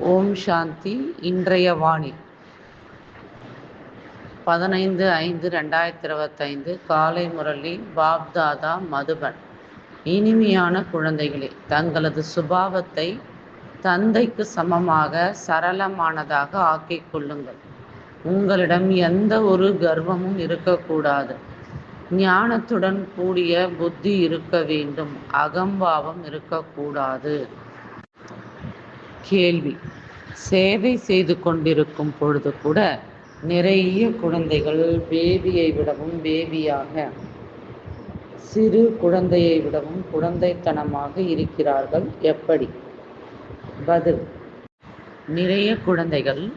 ஓம் சாந்தி இன்றைய வாணி. பதினைந்து ஐந்து ரெண்டாயிரத்தி இருபத்தைந்து காலை முரளி பாப்தாதா மதுபன். இனிமையான குழந்தைகளே தங்களது சுபாவத்தை தந்தைக்கு சமமாக சரளமானதாக ஆக்கிக் கொள்ளுங்கள். உங்களிடம் எந்த ஒரு கர்வமும் இருக்கக்கூடாது. ஞானத்துடன் கூடிய புத்தி இருக்க வேண்டும். அகம்பாவம் இருக்கக்கூடாது. கேள்வி. சேவை செய்து கொண்டிருக்கும் பொழுது கூட நிறைய குழந்தைகள் பேபியை விடவும் பேபியாக சிறு குழந்தையை விடவும் குழந்தைத்தனமாக இருக்கிறார்கள். எப்படி? பதில். நிறைய குழந்தைகள்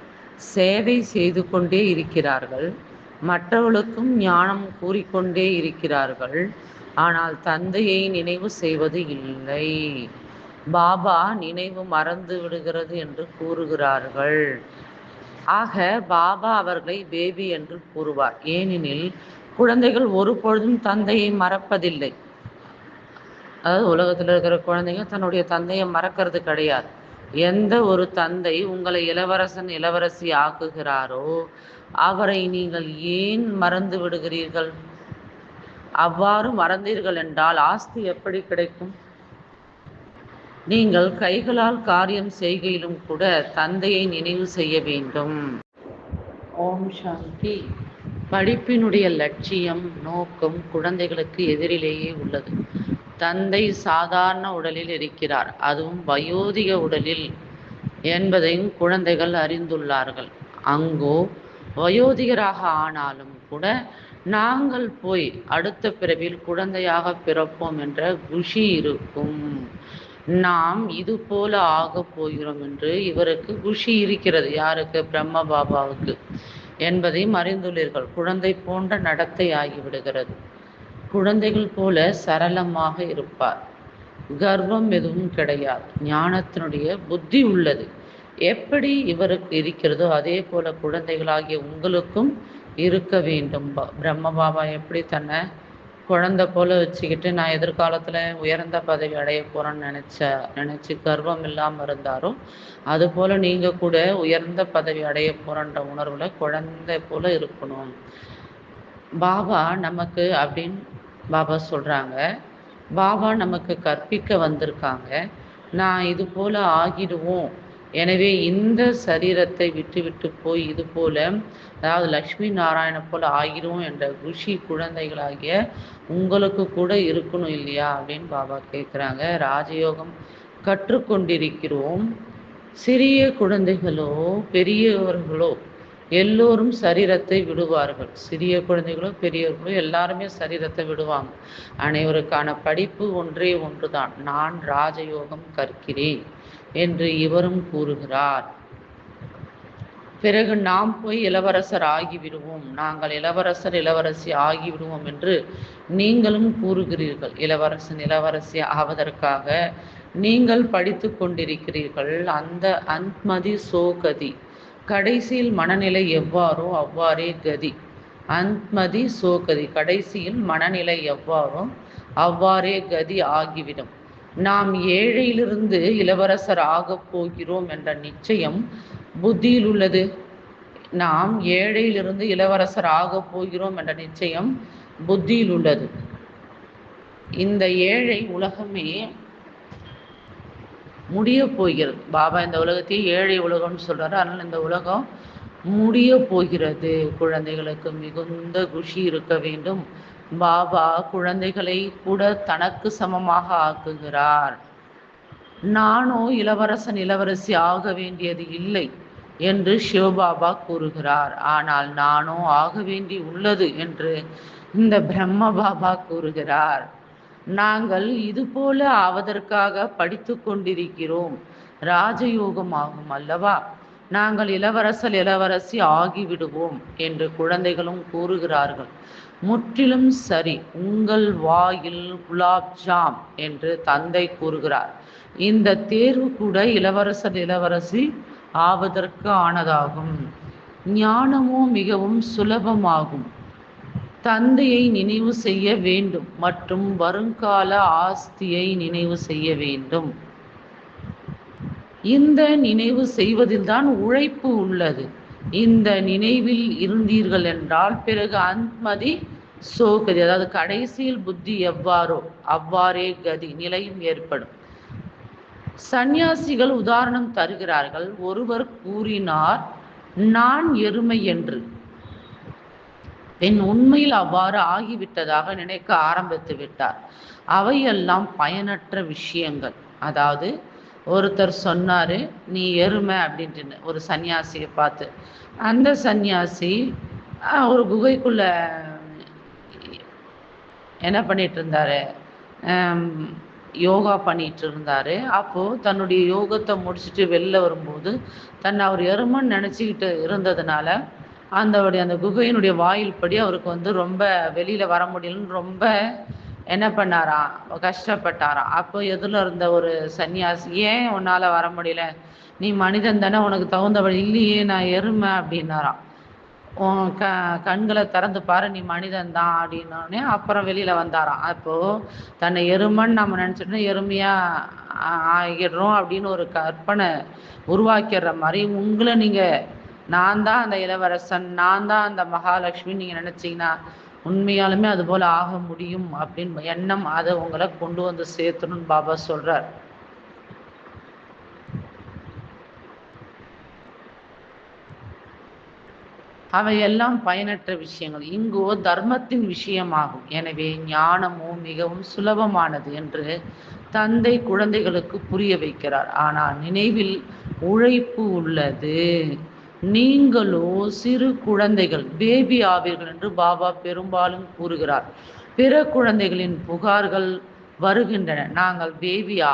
சேவை செய்து கொண்டே இருக்கிறார்கள். மற்றவர்களுக்கும் ஞானம் கூறிக்கொண்டே இருக்கிறார்கள். ஆனால் தந்தையை நினைவு செய்வது இல்லை. பாபா நினைவு மறந்து விடுகிறது என்று கூறுகிறார்கள். ஆக பாபா அவர்களை பேபி என்று கூறுவார். ஏனெனில் குழந்தைகள் ஒரு பொழுதும் தந்தையை மறப்பதில்லை. அதாவது உலகத்தில் இருக்கிற குழந்தைங்க தன்னுடைய தந்தையை மறக்கிறது கிடையாது. எந்த ஒரு தந்தை உங்களை இளவரசன் இளவரசி ஆக்குகிறாரோ அவரை நீங்கள் ஏன் மறந்து விடுகிறீர்கள்? அவ்வாறு மறந்தீர்கள் என்றால் ஆஸ்தி எப்படி கிடைக்கும்? நீங்கள் கைகளால் காரியம் செய்கையிலும் கூட தந்தையை நினைவு செய்ய வேண்டும். ஓம் சாந்தி. படிப்பினுடைய லட்சியம் நோக்கம் குழந்தைகளுக்கு எதிரிலேயே உள்ளது. தந்தை சாதாரண உடலில் இருக்கிறார். அதுவும் வயோதிக உடலில் என்பதையும் குழந்தைகள் அறிந்துள்ளார்கள். அங்கோ வயோதிகராக ஆனாலும் கூட நாங்கள் போய் அடுத்த பிறவில் குழந்தையாக பிறப்போம் என்ற குஷி இருக்கும். நாம் இது போல ஆக போகிறோம் என்று இவருக்கு குஷி இருக்கிறது. யாருக்கு? பிரம்ம பாபாவுக்கு. என்பதையும் அறிந்துள்ளீர்கள் குழந்தை போன்ற நடத்தை ஆகிவிடுகிறது. குழந்தைகள் போல சரளமாக இருப்பார். கர்வம் எதுவும் கிடையாது. ஞானத்தினுடைய புத்தி உள்ளது. எப்படி இவருக்கு இருக்கிறதோ அதே போல குழந்தைகளாகிய உங்களுக்கும் இருக்க வேண்டும். பிரம்ம பாபா எப்படி தன்னை குழந்தை போல வச்சுக்கிட்டு நான் எதிர்காலத்தில் உயர்ந்த பதவி அடைய போகிறேன்னு நினச்ச நினச்சி கர்வம் இல்லாமல் இருந்தாலும் அது போல் நீங்கள் கூட உயர்ந்த பதவி அடைய போகிறன்ற உணர்வில் குழந்தை போல இருக்கணும். பாபா நமக்கு அப்படின்னு பாபா சொல்கிறாங்க பாபா நமக்கு கற்பிக்க வந்திருக்காங்க. நான் இது போல் ஆகிடுவோம். எனவே இந்த சரீரத்தை விட்டுவிட்டு போய் இது போல அதாவது லக்ஷ்மி நாராயண போல ஆகிரும் என்ற குஷி குழந்தைகளாகிய உங்களுக்கு கூட இருக்கணும் இல்லையா அப்படின்னு பாபா கேட்குறாங்க ராஜயோகம் கற்றுக்கொண்டிருக்கிறோம். சிறிய குழந்தைகளோ பெரியவர்களோ எல்லோரும் சரீரத்தை விடுவார்கள். சிறிய குழந்தைகளோ பெரியவர்களோ எல்லாருமே சரீரத்தை விடுவாங்க. அனைவருக்கான படிப்பு ஒன்றே ஒன்றுதான். நான் ராஜயோகம் கற்கிறேன். என்று இவரும் கூறுகிறார். பிறகு நாம் போய் இளவரசர் ஆகிவிடுவோம். நாங்கள் இளவரசர் இளவரசி ஆகிவிடுவோம் என்று நீங்களும் கூறுகிறீர்கள். இளவரசன் இளவரசி ஆவதற்காக நீங்கள் படித்து கொண்டிருக்கிறீர்கள். அந்த அந்த்மதி சோகதி. கடைசியில் மனநிலை எவ்வாறோ அவ்வாறே கதி. அந்மதி சோகதி. கடைசியில் மனநிலை எவ்வாறோ அவ்வாறே கதி ஆகிவிடும். நாம் ஏழையிலிருந்து இளவரசர் ஆகப் போகிறோம் என்ற நிச்சயம் புத்தியில் உள்ளது. நாம் ஏழையிலிருந்து இளவரசர் ஆகப் போகிறோம் என்ற நிச்சயம் புத்தியில் உள்ளது. இந்த ஏழை உலகமே முடிய போகிறது. பாபா இந்த உலகத்தையே ஏழை உலகம்னு சொல்றாரு. அதனால இந்த உலகம் முடிய போகிறது. குழந்தைகளுக்கு மிகுந்த குஷி இருக்க வேண்டும். பாபா குழந்தைகளை கூட தனக்கு சமமாக ஆக்குகிறார். நானோ இளவரசன் இளவரசி ஆக வேண்டியது இல்லை என்று சிவபாபா கூறுகிறார். ஆனால் நானோ ஆக வேண்டி உள்ளது என்று இந்த பிரம்ம பாபா கூறுகிறார். நாங்கள் இது போல ஆவதற்காக படித்து கொண்டிருக்கிறோம். ராஜயோகம் ஆகும் அல்லவா? நாங்கள் இளவரசல் இளவரசி ஆகிவிடுவோம் என்று குழந்தைகளும் கூறுகிறார்கள். முற்றிலும் சரி. உங்கள் வாயில் குலாப் ஜாம் என்று தந்தை கூறுகிறார். இந்த தேர்வு கூட இளவரசர் இளவரசி ஆவதற்கு ஆனதாகும். ஞானமோ மிகவும் சுலபமாகும். தந்தையை நினைவு செய்ய வேண்டும் மற்றும் வருங்கால ஆஸ்தியை நினைவு செய்ய வேண்டும். இந்த நினைவு செய்வதில்தான் உழைப்பு உள்ளது. இந்த நினைவில் இருந்தீர்கள் என்றால் பிறகு சோ கதி அதாவது கடைசியில் புத்தி எவ்வாறோ அவ்வாறே கதி நிலையும் ஏற்படும். சந்நியாசிகள் உதாரணம் தருகிறார்கள். ஒருவர் கூறினார் நான் எருமை என்று. என் உண்மையில் அவ்வாறு ஆகிவிட்டதாக நினைக்க ஆரம்பித்து விட்டார். அவையெல்லாம் பயனற்ற விஷயங்கள். அதாவது ஒருத்தர் சொன்னாரு நீ எருமை அப்படின்ட்டு ஒரு சன்னியாசியை பார்த்து. அந்த சன்னியாசி ஒரு குகைக்குள்ள என்ன பண்ணிட்டு இருந்தாரு யோகா பண்ணிட்டு இருந்தாரு அப்போ தன்னுடைய யோகத்தை முடிச்சுட்டு வெளில வரும்போது தன்னை அவர் எருமன் நினச்சிக்கிட்டு இருந்ததுனால அந்த அந்த குகையினுடைய வாயில் படி அவருக்கு வந்து ரொம்ப வெளியில வர முடியலன்னு ரொம்ப என்ன பண்ணாராம் கஷ்டப்பட்டாராம் அப்போ எதில் இருந்த ஒரு சன்னியாசி ஏன் உன்னால வர முடியல? நீ மனிதன் தானே உனக்கு தகுந்தபடி இல்லையே நான் எருமை அப்படின்னாராம். க கண்களை திறந்து பாரு நீ மனிதன் தான் அப்படின்னோடனே அப்புறம் வெளியில் வந்தாராம். அப்போது தன்னை எருமன்னு நம்ம நினச்சிட்டு எருமையாக ஆகிடுறோம் அப்படின்னு ஒரு கற்பனை உருவாக்கிடுற மாதிரி உங்களை நீங்கள் நான் தான் அந்த இளவரசன் நான் தான் அந்த மகாலட்சுமி நீங்கள் நினச்சிங்கன்னா உண்மையாலுமே அதுபோல் ஆக முடியும் அப்படின்னு எண்ணம் அதை உங்களை கொண்டு வந்து சேர்த்தணும்னு பாபா சொல்கிறார் அவையெல்லாம் பயனற்ற விஷயங்கள். இங்கோ தர்மத்தின் விஷயமாகும். எனவே ஞானமோ மிகவும் சுலபமானது என்று தந்தை குழந்தைகளுக்கு புரிய வைக்கிறார். ஆனால் நினைவில் உழைப்பு உள்ளது. நீங்களோ சிறு குழந்தைகள் பேபி ஆவீர்கள் என்று பாபா பெரும்பாலும் கூறுகிறார். பிற குழந்தைகளின் புகார்கள் வருகின்றன. நாங்கள் பேபியா?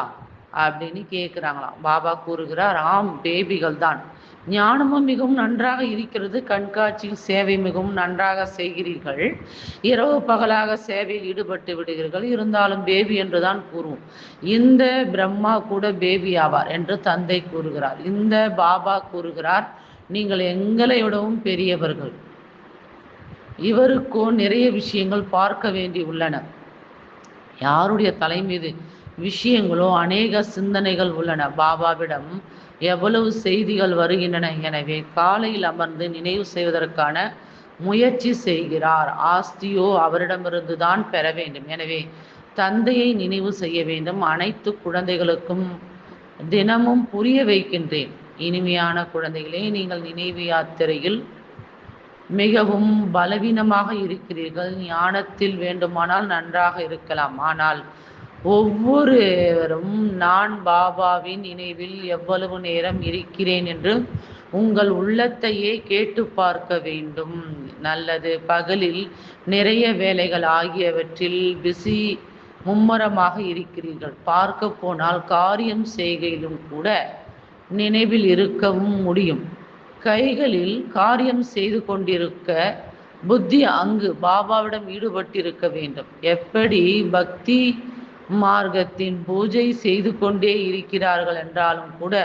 அப்படின்னு கேட்குறாங்களாம் பாபா கூறுகிறார் ஆம் பேபிகள் தான் ஞானமும் மிகவும் நன்றாக இருக்கிறது. கண்காட்சியில் சேவை மிகவும் நன்றாக செய்கிறீர்கள். இரவு பகலாக சேவையில் ஈடுபட்டு விடுகிறீர்கள். இருந்தாலும் பேபி என்றுதான் கூறுவோம். இந்த பிரம்மா கூட பேபி ஆவார் என்று தந்தை கூறுகிறார். இந்த பாபா கூறுகிறார் நீங்கள் எங்களை விடவும் பெரியவர்கள். இவருக்கோ நிறைய விஷயங்கள் பார்க்க வேண்டி உள்ளன. யாருடைய தலை மீது விஷயங்களோ அநேக சிந்தனைகள் உள்ளன. பாபாவிடம் எவ்வளவு செய்திகள் வருகின்றன? எனவே காலையில் அமர்ந்து நினைவு செய்வதற்கான முயற்சி செய்கிறார். ஆஸ்தியோ அவரிடமிருந்து தான் பெற வேண்டும். எனவே தந்தையை நினைவு செய்ய வேண்டும். அனைத்து குழந்தைகளுக்கும் தினமும் புரிய வைக்கின்றேன். இனிமையான குழந்தைகளே நீங்கள் நினைவு யாத்திரையில் மிகவும் பலவீனமாக இருக்கிறீர்கள். ஞானத்தில் வேண்டுமானால் நன்றாக இருக்கலாம். ஆனால் ஒவ்வொருவரும் நான் பாபாவின் நினைவில் எவ்வளவு நேரம் இருக்கிறேன் என்று உங்கள் உள்ளத்தையே கேட்டு பார்க்க வேண்டும். நல்லது. பகலில் நிறைய வேலைகள் ஆகியவற்றில் பிஸி மும்முரமாக இருக்கிறீர்கள். பார்க்க போனால் காரியம் செய்கையிலும் கூட நினைவில் இருக்கவும் முடியும். கைகளில் காரியம் செய்து கொண்டிருக்க புத்தி அங்கு பாபாவிடம் ஈடுபட்டிருக்க வேண்டும். எப்படி? பக்தி மார்க்கத்தின் பூஜை செய்து கொண்டே இருக்கிறார்கள் என்றாலும் கூட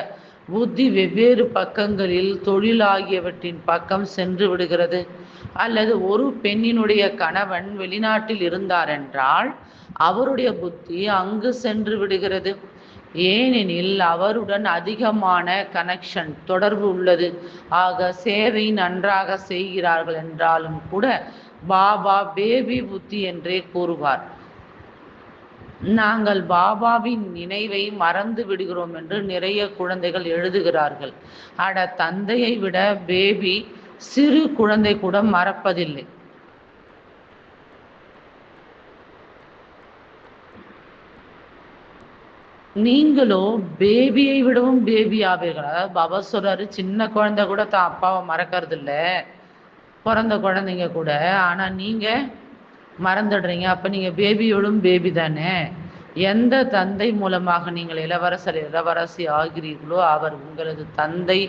புத்தி வெவ்வேறு பக்கங்களில் தொழில் ஆகியவற்றின் பக்கம் சென்று விடுகிறது. அல்லது ஒரு பெண்ணினுடைய கணவன் வெளிநாட்டில் இருந்தார் என்றால் அவருடைய புத்தி அங்கு சென்று விடுகிறது. ஏனெனில் அவருடன் அதிகமான கனெக்ஷன் தொடர்பு உள்ளது. ஆக சேவை நன்றாக செய்கிறார்கள் என்றாலும் கூட பாபா பேபி புத்தி என்றே கூறுவார். நாங்கள் பாபாவின் நினைவை மறந்து விடுகிறோம் என்று நிறைய குழந்தைகள் எழுதுகிறார்கள். அட தந்தையை விட பேபி சிறு குழந்தை கூட மறப்பதில்லை. நீங்களோ பேபியை விடவும் பேபி ஆவீர்கள். அதாவது பாபா சொல்றாரு சின்ன குழந்தை கூட தான் அப்பாவை மறக்கறது இல்லை பிறந்த குழந்தைங்க கூட. ஆனா நீங்க மறந்துடுறீங்க. அப்போ நீங்கள் பேபியோடும் பேபி தானே. எந்த தந்தை மூலமாக நீங்கள் இளவரசர் இளவரசி ஆகிறீர்களோ அவர் உங்களது தந்தை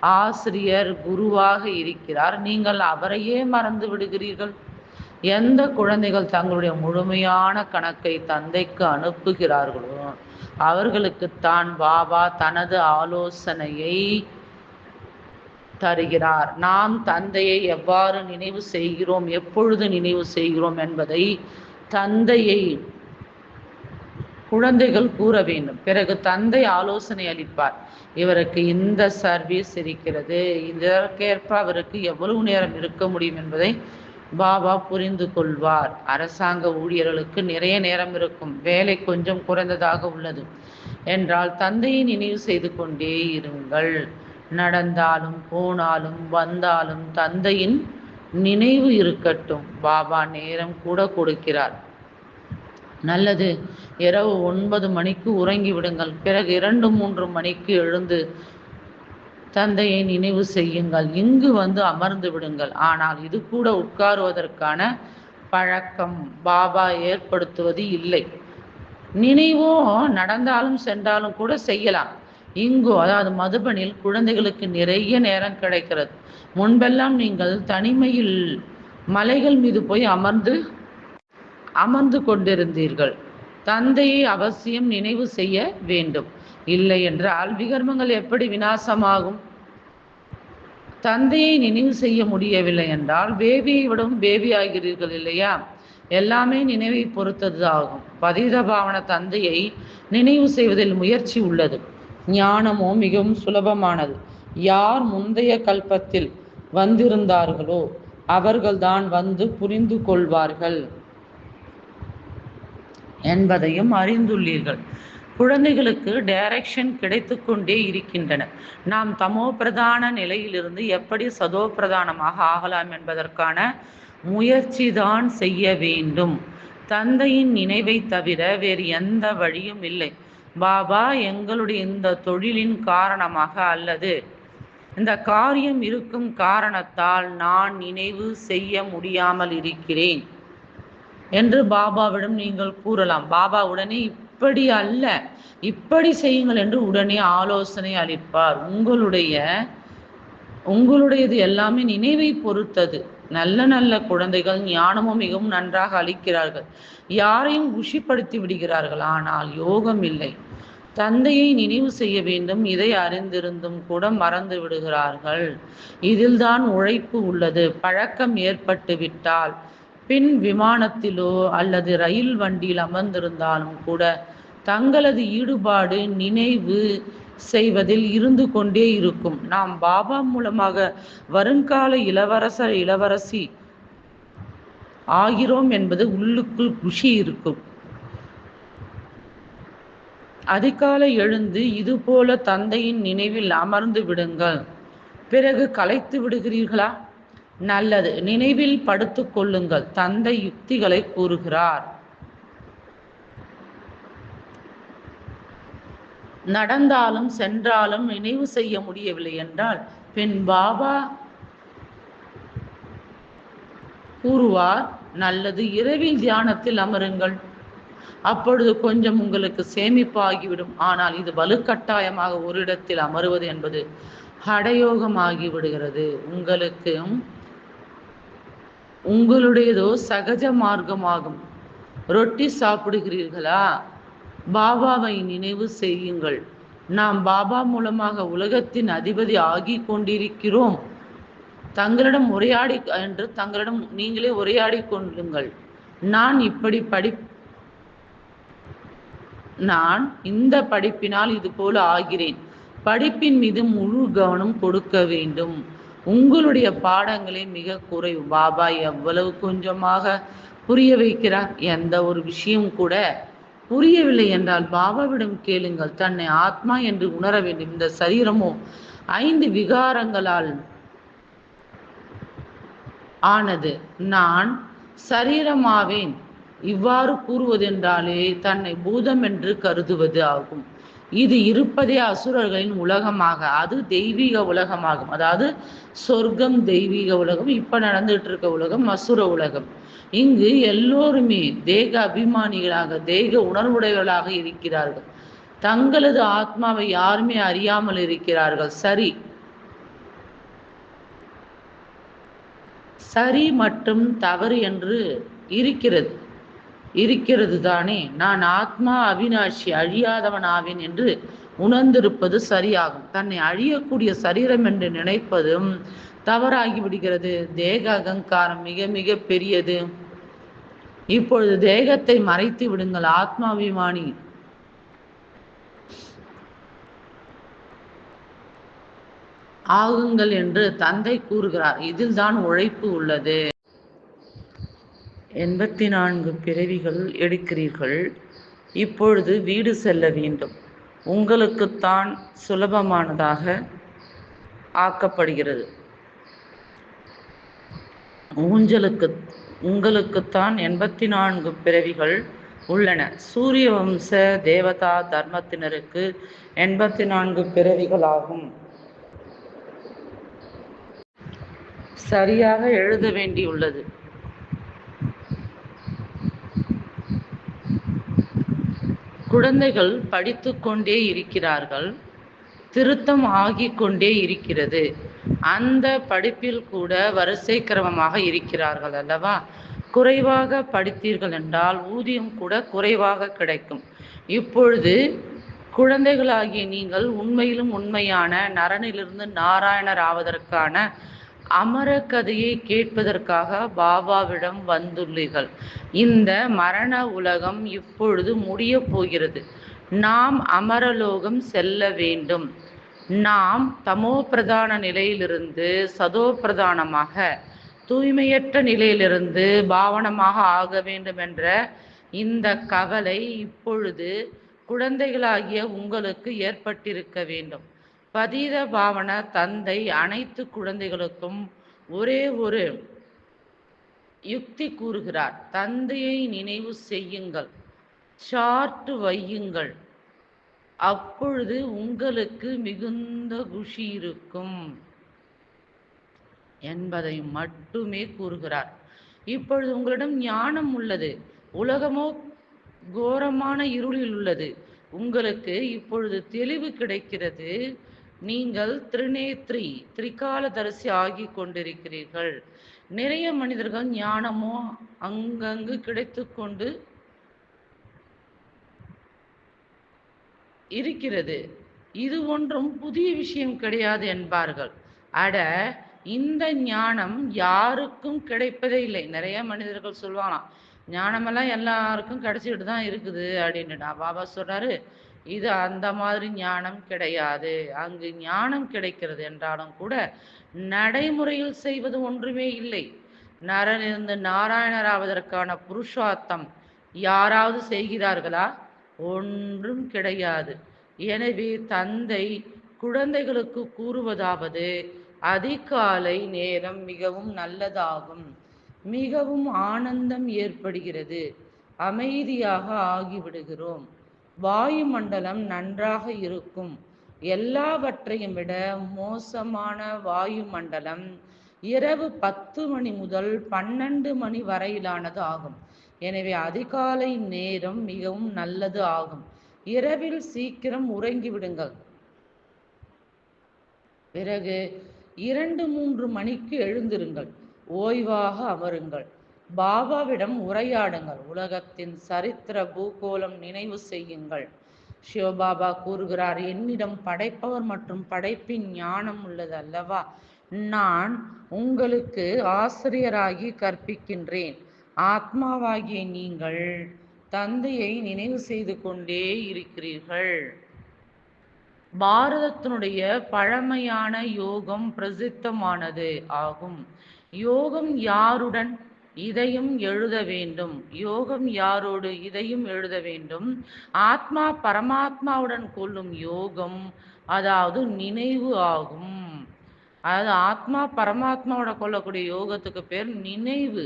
ஆசிரியர் குருவாக இருக்கிறார். நீங்கள் அவரையே மறந்து விடுகிறீர்கள். எந்த குழந்தைகள் தங்களுடைய முழுமையான கணக்கை தந்தைக்கு அனுப்புகிறார்களோ அவர்களுக்கு தான் பாபா தனது ஆலோசனையை தருகிறார். நாம் தந்தையை எவ்வாறு நினைவு செய்கிறோம் எப்பொழுது நினைவு செய்கிறோம் என்பதை தந்தையை குழந்தைகள் கூற வேண்டும். பிறகு தந்தை ஆலோசனை அளிப்பார். இவருக்கு இந்த சர்வீஸ் இருக்கிறது. இதற்கேற்ப அவருக்கு எவ்வளவு நேரம் இருக்க முடியும் என்பதை பாபா புரிந்து கொள்வார். அரசாங்க ஊழியர்களுக்கு நிறைய நேரம் இருக்கும். வேலை கொஞ்சம் குறைந்ததாக உள்ளது. என்றால் தந்தையை நினைவு செய்து கொண்டே இருங்கள். நடந்தாலும் போனாலும் வந்தாலும் தந்தையின் நினைவு இருக்கட்டும். பாபா நேரம் கூட கொடுக்கிறார். நல்லது. இரவு ஒன்பது மணிக்கு உறங்கி விடுங்கள். பிறகு இரண்டு மூன்று மணிக்கு எழுந்து தந்தையை நினைவு செய்யுங்கள். இங்கு வந்து அமர்ந்து விடுங்கள். ஆனால் இது கூட உட்காருவதற்கான பழக்கம் பாபா ஏற்படுத்துவது இல்லை. நினைவோ நடந்தாலும் சென்றாலும் கூட செய்யலாம். இங்கோ அதாவது மதுபனில் குழந்தைகளுக்கு நிறைய நேரம் கிடைக்கிறது. முன்பெல்லாம் நீங்கள் தனிமையில் மலைகள் மீது போய் அமர்ந்து அமர்ந்து கொண்டிருந்தீர்கள். தந்தையை அவசியம் நினைவு செய்ய வேண்டும். இல்லை என்றால் விகர்மங்கள் எப்படி வினாசமாகும் தந்தையை நினைவு செய்ய முடியவில்லை என்றால் பேபியை விடவும் பேபி ஆகிறீர்கள் இல்லையா? எல்லாமே நினைவை பொறுத்தது ஆகும் பதீத பாவன தந்தையை நினைவு செய்வதில் முயற்சி உள்ளது. ஞானமோ மிகவும் சுலபமானது. யார் முந்தைய கல்பத்தில் வந்திருந்தார்களோ அவர்கள்தான் வந்து புரிந்து கொள்வார்கள். என்பதையும் அறிந்துள்ளீர்கள். குழந்தைகளுக்கு டைரக்ஷன் கிடைத்து கொண்டே இருக்கின்றன. நாம் தமோ பிரதான நிலையிலிருந்து எப்படி சதோ பிரதானமாக ஆகலாம் என்பதற்கான முயற்சி தான் செய்ய வேண்டும். தந்தையின் நினைவை தவிர வேறு எந்த வழியும் இல்லை. பாபா எங்களுடைய இந்த தொழிலின் காரணமாக அல்லது இந்த காரியம் இருக்கும் காரணத்தால் நான் நினைவு செய்ய முடியாமல் இருக்கிறேன் என்று பாபாவிடம் நீங்கள் கூறலாம். பாபா உடனே இப்படி அல்ல இப்படி செய்யுங்கள் என்று உடனே ஆலோசனை அளிப்பார். உங்களுடைய உங்களுடையது எல்லாமே நினைவை பொறுத்தது. நல்ல நல்ல குழந்தைகள் ஞானமும் மிகவும் நன்றாக அளிக்கிறார்கள். யாரையும் குஷிப்படுத்தி விடுகிறார்கள். ஆனால் யோகம் இல்லை. தந்தையை நினைவு செய்ய வேண்டும். இதை அறிந்திருந்தும் கூட மறந்து விடுகிறார்கள். இதில்தான் உழைப்பு உள்ளது. பழக்கம் ஏற்பட்டு விட்டால் பின் விமானத்திலோ அல்லது ரயில் வண்டியில் அமர்ந்திருந்தாலும் கூட தங்களது ஈடுபாடு நினைவு செய்வதில் இருந்து கொண்டே இருக்கும். நாம் பாபா மூலமாக வருங்கால இளவரசர் இளவரசி ஆகிறோம் என்பது உள்ளுக்குள் குஷி இருக்கும். அதிகாலை எழுந்து இது போல தந்தையின் நினைவில் அமர்ந்து விடுங்கள். பிறகு கலைத்து விடுகிறீர்களா? நல்லது. நினைவில் படுத்து கொள்ளுங்கள். தந்தை யுக்திகளை கூறுகிறார். நடந்தாலும் சென்றாலும் நினைவு செய்ய முடியவில்லை என்றால் பின் பாபா கூறுவார் நல்லது இரவில் தியானத்தில் அமருங்கள். அப்பொழுது கொஞ்சம் உங்களுக்கு சேமிப்பாகிவிடும். ஆனால் இது வலுக்கட்டாயமாக ஒரு இடத்தில் அமருவது என்பது ஹடயோகமாகி விடுகிறது. உங்களுக்கு உங்களுடையதோ சகஜ மார்க்கமாகும். ரொட்டி சாப்பிடுகிறீர்களா? பாபாவை நினைவு செய்யுங்கள். நாம் பாபா மூலமாக உலகத்தின் அதிபதி ஆகி கொண்டிருக்கிறோம். தங்களிடம் உரையாடி என்று தங்களிடம் நீங்களே உரையாடி கொள்ளுங்கள். நான் இப்படி படி நான் இந்த படிப்பினால் இது போல ஆகிறேன். படிப்பின் மீது முழு கவனம் கொடுக்க வேண்டும். உங்களுடைய பாடங்களே மிக குறைவு. பாபா எவ்வளவு கொஞ்சமாக புரிய வைக்கிறார்? எந்த ஒரு விஷயம் கூட புரியவில்லை என்றால் பாபாவிடம் கேளுங்கள் தன்னை ஆத்மா என்று உணர வேண்டும். இந்த சரீரமோ ஐந்து விகாரங்களால் ஆனது. நான் சரீரமாவேன். இவ்வாறு கூறுவதென்றாலே தன்னை பூதம் என்று கருதுவது ஆகும். இது இருப்பதே அசுரர்களின் உலகமாக அது தெய்வீக உலகமாகும். அதாவது சொர்க்கம் தெய்வீக உலகம் இப்ப நடந்துட்டு இருக்க உலகம் அசுர உலகம். இங்கு எல்லோருமே தேக அபிமானிகளாக தேக உணர்வுடையவர்களாக இருக்கிறார்கள். தங்களது ஆத்மாவை யாருமே அறியாமல் இருக்கிறார்கள். சரி. சரி மற்றும் தவறு என்று இருக்கிறது. இருக்கிறது தானே. நான் ஆத்மா அவினாஷி அழியாதவன் ஆவேன் என்று உணர்ந்திருப்பது சரியாகும். தன்னை அழியக்கூடிய சரீரம் என்று நினைப்பதும் தவறாகி விடுகிறது. தேக அகங்காரம் மிக மிக பெரியது. இப்பொழுது தேகத்தை மறைத்து விடுங்கள் ஆத்மாபிமானி. ஆகுங்கள் என்று தந்தை கூறுகிறார். இதில் தான் உழைப்பு உள்ளது. எண்பத்தி நான்கு பிறவிகள் எடுக்கிறீர்கள். இப்பொழுது வீடு செல்ல வேண்டும். உங்களுக்குத்தான் சுலபமானதாக ஆக்கப்படுகிறது. ஊஞ்சலுக்கு உங்களுக்குத்தான் எண்பத்தி நான்கு பிறவிகள் உள்ளன. சூரிய வம்ச தேவதா தர்மத்தினருக்கு எண்பத்தி நான்கு பிறவிகளாகும். சரியாக எழுத வேண்டியுள்ளது. குழந்தைகள் படித்து கொண்டே இருக்கிறார்கள். திருத்தம் ஆகிக்கொண்டே இருக்கிறது. அந்த படிப்பில் கூட வரிசை கிரமமாக இருக்கிறார்கள் அல்லவா? குறைவாக படித்தீர்கள் என்றால் ஊதியம் கூட குறைவாக கிடைக்கும். இப்பொழுது குழந்தைகளாகிய நீங்கள் உண்மையிலும் உண்மையான நரனிலிருந்து நாராயணர் ஆவதற்கான அமர கதையை கேட்பதற்காக பாபாவிடம் வந்துள்ளீர்கள். இந்த மரண உலகம் இப்பொழுது முடிய போகிறது. நாம் அமரலோகம் செல்ல வேண்டும். நாம் தமோ பிரதான நிலையிலிருந்து சதோ பிரதானமாக தூய்மையற்ற நிலையிலிருந்து பாவனமாக ஆக வேண்டும் என்ற இந்த கவலை இப்பொழுது குழந்தைகளாகிய உங்களுக்கு ஏற்பட்டிருக்க வேண்டும். பதீத பாவன தந்தை அனைத்து குழந்தைகளுக்கும் ஒரே ஒரு யுக்தி கூறுகிறார். தந்தையை நினைவு செய்யுங்கள். சார்ட் வையுங்கள். அப்பொழுது உங்களுக்கு மிகுந்த குஷி இருக்கும் என்பதை மட்டுமே கூறுகிறார். இப்பொழுது உங்களிடம் ஞானம் உள்ளது. உலகமோ கோரமான இருளில் உள்ளது. உங்களுக்கு இப்பொழுது தெளிவு கிடைக்கிறது. நீங்கள் திரிநேத்ரி திரிகாலதரிசி ஆகி கொண்டிருக்கிறீர்கள். நிறைய மனிதர்கள் ஞானமோ அங்கங்கு கிடைத்து கொண்டு இருக்கிறது. இது ஒன்றும் புதிய விஷயம் கிடையாது என்பார்கள். அட இந்த ஞானம் யாருக்கும் கிடைப்பதே இல்லை. நிறைய மனிதர்கள் சொல்லுவாங்களாம் ஞானமெல்லாம் எல்லாருக்கும் கிடைச்சிட்டு தான் இருக்குது அப்படின்னு. பாபா சொல்றாரு இது அந்த மாதிரி ஞானம் கிடையாது. அங்கு ஞானம் கிடைக்கிறது என்றாலும் கூட நடைமுறையில் செய்வது ஒன்றுமே இல்லை. நரனிருந்து நாராயணராவதற்கான புருஷார்த்தம் யாராவது செய்கிறார்களா? ஒன்றும் கிடையாது. எனவே தந்தை குழந்தைகளுக்கு கூறுவதாவது அதிகாலை நேரம் மிகவும் நல்லதாகும். மிகவும் ஆனந்தம் ஏற்படுகிறது. அமைதியாக ஆகிவிடுகிறோம். வாயுமண்டலம் நன்றாக இருக்கும். எல்லாவற்றையும் விட மோசமான வாயுமண்டலம் இரவு பத்து மணி முதல் பன்னெண்டு மணி வரையிலானது ஆகும். எனவே அதிகாலை நேரம் மிகவும் நல்லது ஆகும். இரவில் சீக்கிரம் உறங்கி விடுங்கள் பிறகு இரண்டு மூன்று மணிக்கு எழுந்திருங்கள். ஓய்வாக அமருங்கள். பாபாவிடம் உரையாடுங்கள். உலகத்தின் சரித்திர பூகோளம் நினைவு செய்யுங்கள். சிவபாபா கூறுகிறார் என்னிடம் படைப்பவர் மற்றும் படைப்பின் ஞானம் உள்ளது அல்லவா? நான் உங்களுக்கு ஆசிரியராகி கற்பிக்கின்றேன். ஆத்மாவாகிய நீங்கள் தந்தையை நினைவு செய்து கொண்டே இருக்கிறீர்கள். பாரதத்தினுடைய பழமையான யோகம் பிரசித்தமானது ஆகும். யோகம் யாருடன் இதையும் எழுத வேண்டும். யோகம் யாரோடு இதையும் எழுத வேண்டும். ஆத்மா பரமாத்மாவுடன் கொள்ளும் யோகம் அதாவது நினைவு ஆகும். அதாவது ஆத்மா பரமாத்மாவோட கொள்ளக்கூடிய யோகத்துக்கு பேர் நினைவு.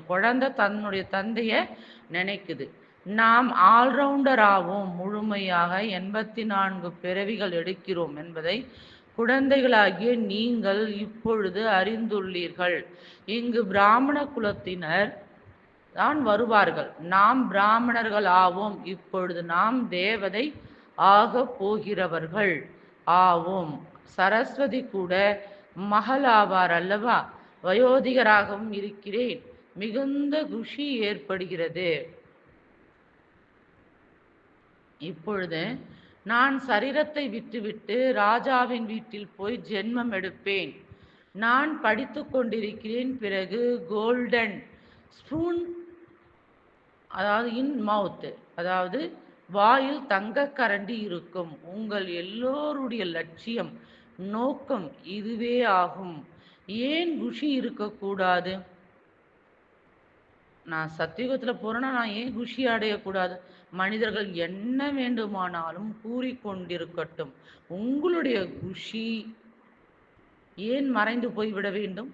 குழந்தை தன்னுடைய தந்தைய நினைக்குது. நாம் ஆல்ரவுண்டராகவும் முழுமையாக எண்பத்தி நான்கு பிறவிகள் எடுக்கிறோம் என்பதை குழந்தைகளாகிய நீங்கள் இப்பொழுது அறிந்துள்ளீர்கள். இங்கு பிராமண குலத்தினர் தான் வருவார்கள். நாம் பிராமணர்கள் ஆவோம் இப்பொழுது நாம் தேவதை ஆக போகிறவர்கள் ஆவோம். சரஸ்வதி கூட மகள் ஆவார் அல்லவா? வயோதிகராகவும் இருக்கிறேன். மிகுந்த குஷி ஏற்படுகிறது. இப்பொழுது நான் சரீரத்தை விட்டுவிட்டு ராஜாவின் வீட்டில் போய் ஜென்மம் எடுப்பேன். நான் படித்து கொண்டிருக்கிறேன். பிறகு கோல்டன் ஸ்பூன் அதாவது இன் மவுத் அதாவது வாயில் தங்க கரண்டி இருக்கும். உங்கள் எல்லோருடைய லட்சியம் நோக்கம் இதுவே ஆகும். ஏன் குஷி இருக்கக்கூடாது? நான் சத்தியுகத்தில் போகிறேன்னா நான் ஏன் குஷி அடையக்கூடாது? மனிதர்கள் என்ன வேண்டுமானாலும் கூறிக்கொண்டிருக்கட்டும். உங்களுடைய குஷி ஏன் மறைந்து போய்விட வேண்டும்?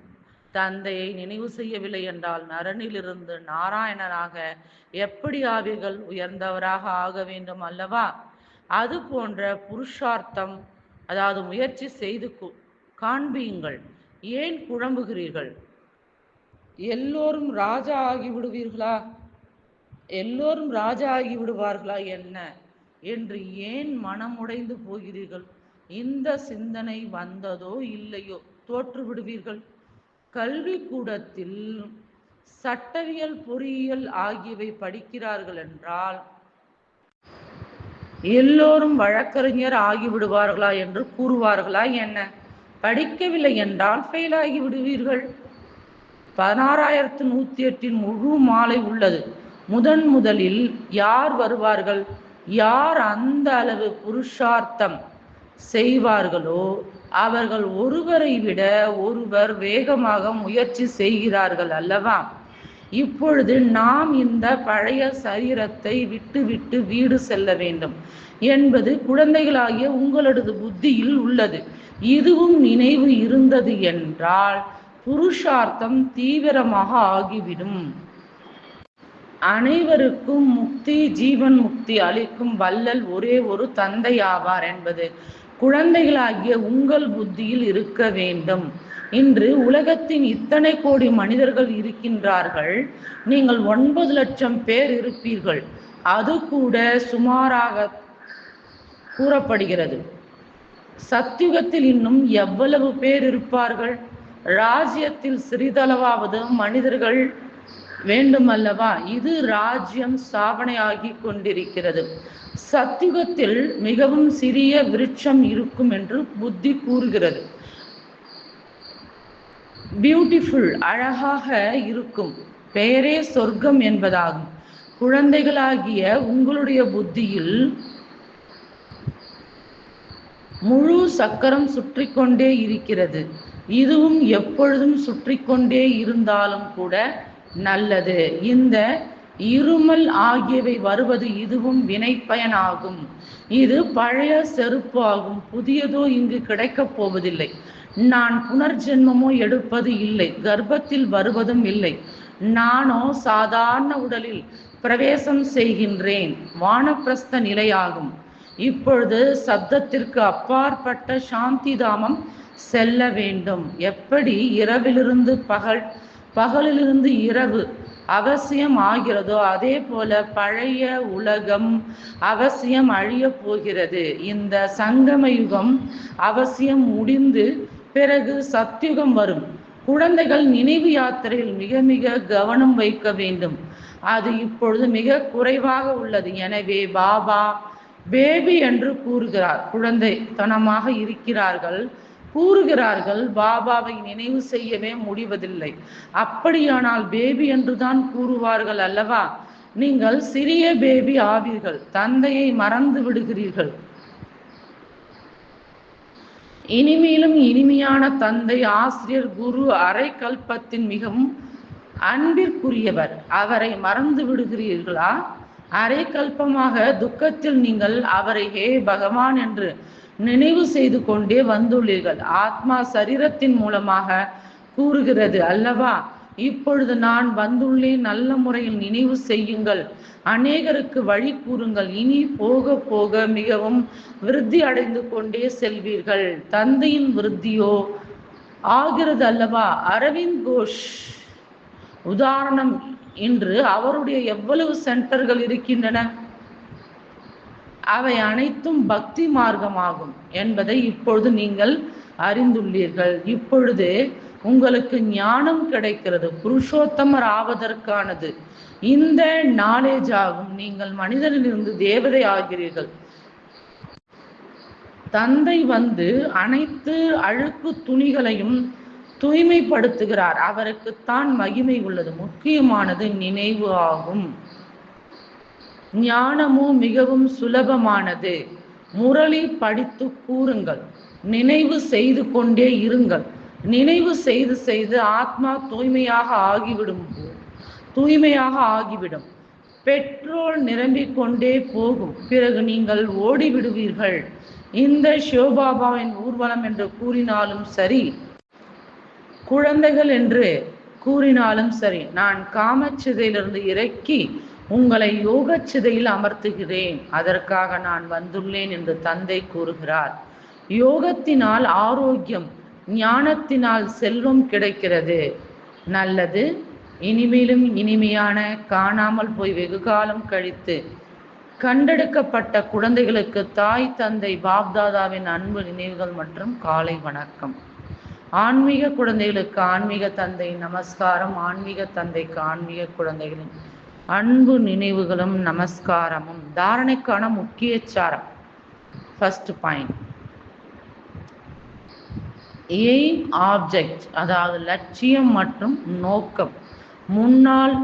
தந்தையை நினைவு செய்யவில்லை என்றால் நரனிலிருந்து நாராயணனாக எப்படி ஆவிகள் உயர்ந்தவராக ஆக வேண்டும் அல்லவா? அது போன்ற புருஷார்த்தம் அதாவது முயற்சி செய்து காண்பியுங்கள் ஏன் குழம்புகிறீர்கள்? எல்லோரும் ராஜா ஆகி விடுவீர்களா? எல்லோரும் ராஜா ஆகி விடுவார்களா என்ன? என்று ஏன் மனமுடைந்து போகிறீர்கள்? இந்த சிந்தனை வந்ததோ இல்லையோ? தோற்று விடுவீர்கள். கல்வி கூடத்தில் சட்டவியல் பொறியியல் ஆகியவை படிக்கிறார்கள் என்றால் எல்லோரும் வழக்கறிஞர் ஆகிவிடுவார்களா என்று கூறுவார்களா என்ன? படிக்கவில்லை என்றால் ஃபெயில் ஆகி விடுவீர்கள். பதினாறாயிரத்து நூத்தி எட்டின் முழு மாலை உள்ளது. முதன் முதலில் யார் வருவார்கள்? யார் அந்த அளவு புருஷார்த்தம் செய்வார்களோ அவர்கள் ஒருவரை விட ஒருவர் வேகமாக முயற்சி செய்கிறார்கள் அல்லவா? இப்பொழுது நாம் இந்த பழைய சரீரத்தை விட்டு விட்டு வீடு செல்ல வேண்டும் என்பது குழந்தைகளாகிய உங்களது புத்தியில் உள்ளது. இதுவும் நினைவு இருந்தது என்றால் புருஷார்த்தம் தீவிரமாக ஆகிவிடும். அனைவருக்கும் முக்தி ஜீவன் முக்தி அளிக்கும் வல்லல் ஒரே ஒரு தந்தை ஆவார் என்பது குழந்தைகளாகிய உங்கள் புத்தியில் இருக்க வேண்டும். இன்று உலகத்தின் இத்தனை கோடி மனிதர்கள் இருக்கின்றார்கள். நீங்கள் ஒன்பது லட்சம் பேர் இருப்பீர்கள். அது கூட சுமாராக கூறப்படுகிறது. சத்தியுகத்தில் இன்னும் எவ்வளவு பேர் இருப்பார்கள்? ராஜ்யத்தில் சிறிதளவாவது மனிதர்கள் வேண்டுமல்லவா? இது ராஜ்யம் ஸ்தாபனையாகி கொண்டிருக்கிறது. சத்தியுகத்தில் மிகவும் சிறிய விருட்சம் இருக்கும் என்று புத்தி கூறுகிறது. பியூட்டிஃபுல் அழகாக இருக்கும். பெயரே சொர்க்கம் என்பதாகும். குழந்தைகளாகிய உங்களுடைய புத்தியில் முழு சக்கரம் சுற்றி கொண்டே இருக்கிறது. இதுவும் எப்பொழுதும் சுற்றி கொண்டே இருந்தாலும் கூட நல்லது. இந்த இருமல் ஆகியவை வருவது இதுவும் வினைப்பயனாகும். இது பழைய செருப்பு ஆகும். புதியதோ இங்கு கிடைக்கப் போவதில்லை. நான் புனர்ஜென்மமோ எடுப்பது இல்லை. கர்ப்பத்தில் வருவதும் இல்லை. நானோ சாதாரண உடலில் பிரவேசம் செய்கின்றேன். வானப்பிரஸ்த நிலையாகும். இப்பொழுது சப்தத்திற்கு அப்பாற்பட்ட சாந்தி தாமம் செல்ல வேண்டும். எப்படி இரவிலிருந்து பகல் பகலிலிருந்து இரவு அவசியம் ஆகிறதோ அதே போல பழைய உலகம் அவசியம் அழிய போகிறது. இந்த சங்கம யுகம் அவசியம் முடிந்து பிறகு சத்யுகம் வரும். குழந்தைகள் நினைவு யாத்திரையில் மிக மிக கவனம் வைக்க வேண்டும். அது இப்பொழுது மிக குறைவாக உள்ளது. எனவே பாபா பேபி என்று கூறுகிறார். குழந்தை தனமாக இருக்கிறார்கள். கூறுகிறார்கள் பாபாவை நினைவு செய்யவே முடிவதில்லை. அப்படியானால் பேபி என்றுதான் கூறுவார்கள் அல்லவா? நீங்கள் சிறிய பேபி ஆவீர்கள் தந்தையை மறந்து விடுகிறீர்கள். இனிமேலும் இனிமையான தந்தை ஆசிரியர் குரு அரை கல்பத்தின் மிகவும் அன்பிற்குரியவர். அவரை மறந்து விடுகிறீர்களா? அரை கல்பமாக துக்கத்தில் நீங்கள் அவரை ஹே பகவான் என்று நினைவு செய்து கொண்டே வந்துள்ளீர்கள். ஆத்மா சரீரத்தின் மூலமாக கூறுகிறது அல்லவா? இப்பொழுது நான் வந்துள்ளேன் நல்ல முறையில் நினைவு செய்யுங்கள். அநேகருக்கு வழி கூறுங்கள். இனி போக போக மிகவும் விருத்தி அடைந்து கொண்டே செல்வீர்கள். தந்தையின் விருத்தியோ ஆகிறது அல்லவா? அரவிந்த் கோஷ் உதாரணம் இன்று அவருடைய எவ்வளவு சென்டர்கள் இருக்கின்றன? அவை அனைத்தும் பக்தி மார்க்கமாகும் என்பதை இப்பொழுது நீங்கள் அறிந்துள்ளீர்கள். இப்பொழுது உங்களுக்கு ஞானம் கிடைக்கிறது. புருஷோத்தமர் ஆவதற்கானது. இந்த நாலேஜ் ஆகும். நீங்கள் மனிதனிலிருந்து தேவதை ஆகிறீர்கள். தந்தை வந்து அனைத்து அழுக்கு துணிகளையும் தூய்மைப்படுத்துகிறார். அவருக்குத்தான் மகிமை உள்ளது. முக்கியமானது நினைவு ஆகும். ஞானமும் மிகவும் சுலபமானது. முரளி படித்து கூறுங்கள். நினைவு செய்து கொண்டே இருங்கள். நினைவு செய்து செய்து ஆத்மா தூய்மையாக ஆகிவிடும் தூய்மையாக ஆகிவிடும். பெட்ரோல் நிரம்பிக் கொண்டே போகும். பிறகு நீங்கள் ஓடிவிடுவீர்கள். இந்த சிவபாபாவின் ஊர்வலம் என்று கூறினாலும் சரி குழந்தைகள் என்று கூறினாலும் சரி நான் காமச்சிதையிலிருந்து இறக்கி உங்களை யோகச்சிதையில் அமர்த்துகிறேன். அதற்காக நான் வந்துள்ளேன் என்று தந்தை கூறுகிறார். யோகத்தினால் ஆரோக்கியம் ஞானத்தினால் செல்வம் கிடைக்கிறது. நல்லது. இனிமேலும் இனிமையான காணாமல் போய் வெகு காலம் கழித்து கண்டெடுக்கப்பட்ட குழந்தைகளுக்கு தாய் தந்தை பாப்தாதாவின் அன்பு நினைவுகள் மற்றும் காலை வணக்கம். ஆன்மீக குழந்தைகளுக்கு ஆன்மீக தந்தை நமஸ்காரம். ஆன்மீக தந்தைக்கு ஆன்மீக குழந்தைகளின் அன்பு நினைவுகளும் நமஸ்காரமும் தாரணைக்கான முக்கிய சாரம் ஃபர்ஸ்ட் பாயிண்ட் எய்ம் ஆப்ஜெக்ட் அதாவது லட்சியம் மற்றும் நோக்கம். முன்னால்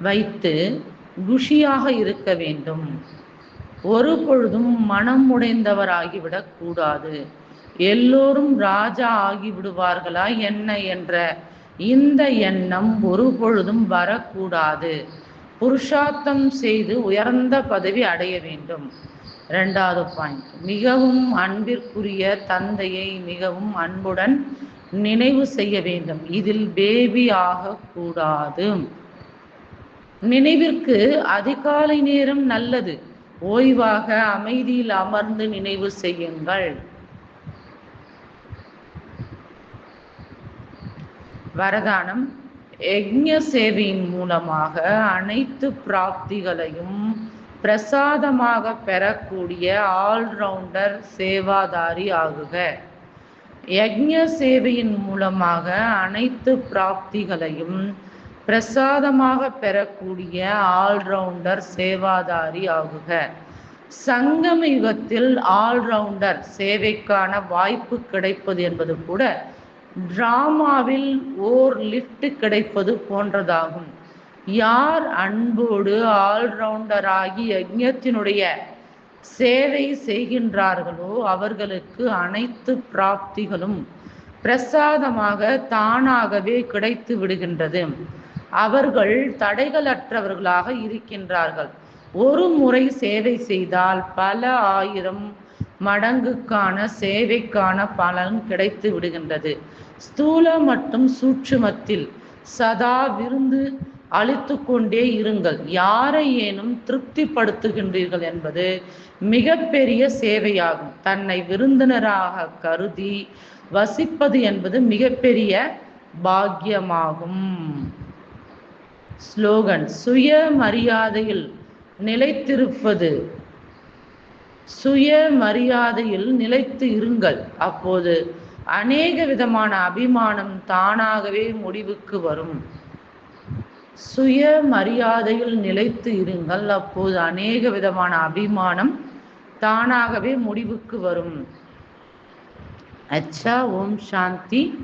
வைத்து குஷியாக இருக்க வேண்டும். ஒரு பொழுதும் மனம் உடைந்தவராகிவிடக் கூடாது. எல்லோரும் ராஜா ஆகிவிடுவார்களா என்ன என்ற இந்த எண்ணம் ஒரு பொழுதும் வரக்கூடாது. புருஷார்த்தம் செய்து உயர்ந்த பதவி அடைய வேண்டும். ரெண்டாவது பாயிண்ட் மிகவும் அன்பிற்குரிய தந்தையை மிகவும் அன்புடன் நினைவு செய்ய வேண்டும். இதில் பேபி ஆகக்கூடாது. நினைவிற்கு அதிகாலை நேரம் நல்லது. ஓய்வாக அமைதியில் அமர்ந்து நினைவு செய்யுங்கள். வரதானம். யக்ஞ சேவையின் மூலமாக அனைத்து பிராப்திகளையும் பிரசாதமாக பெறக்கூடிய ஆல்ரவுண்டர் சேவாதாரி ஆகுக. யக்ஞ சேவையின் மூலமாக அனைத்து பிராப்திகளையும் பிரசாதமாக பெறக்கூடிய ஆல்ரவுண்டர் சேவாதாரி ஆகுக. சங்கம யுகத்தில் ஆல்ரவுண்டர் சேவைக்கான வாய்ப்பு கிடைப்பது என்பது கூட டிராமாவில் ஓர் லிஃப்ட் கிடைப்பது போன்றதாகும். யார் அன்போடு ஆல்ரவுண்டராகி யஜ்ஞத்தினுடைய சேவை செய்கின்றார்களோ அவர்களுக்கு அனைத்து பிராப்திகளும் பிரசாதமாக தானாகவே கிடைத்து விடுகின்றது. அவர்கள் தடைகளற்றவர்களாக இருக்கின்றார்கள். ஒரு முறை சேவை செய்தால் பல ஆயிரம் மடங்குக்கான சேவைக்கான பலன் கிடைத்து விடுகின்றது. ஸ்தூல மற்றும் சூட்சுமத்தில் சதா விருந்து அழித்து கொண்டே இருங்கள். யாரை ஏனும் திருப்திப்படுத்துகின்றீர்கள் என்பது மிகப்பெரிய சேவையாகும். தன்னை விருந்தினராக கருதி வசிப்பது என்பது மிகப்பெரிய பாக்கியமாகும். ஸ்லோகன் சுய மரியாதையில் நிலைத்திருப்பது சுய மரியாதையில் நிலைத்து இருங்கள். அப்போது அநேக விதமான அபிமானம் தானாகவே முடிவுக்கு வரும். சுய மரியாதையில் நிலைத்து இருங்கள். அப்போது அநேக விதமான அபிமானம் தானாகவே முடிவுக்கு வரும். அச்சா ஓம் சாந்தி.